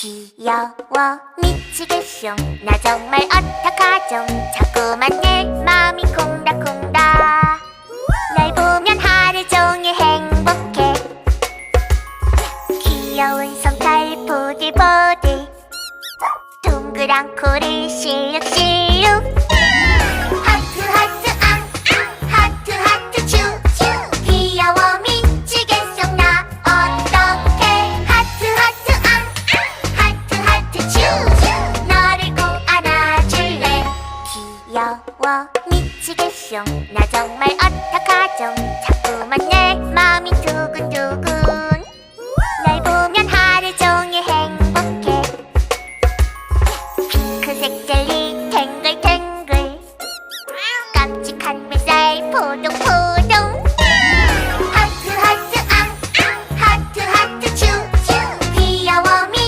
귀여워. 미치겠쇼 나 정말 어떡하죠? 자꾸만 내 맘이 콩닥콩닥. 날 보면 하루 종일 행복해. 귀여운 솜털 보들보들. 동그란 코를 실룩실룩 와 미치겠쇼. 나 정말 어떡하죠? 자꾸만 내 마음이 두근두근. 날 보면 하루 종일 행복해. 예, 핑크색 젤리.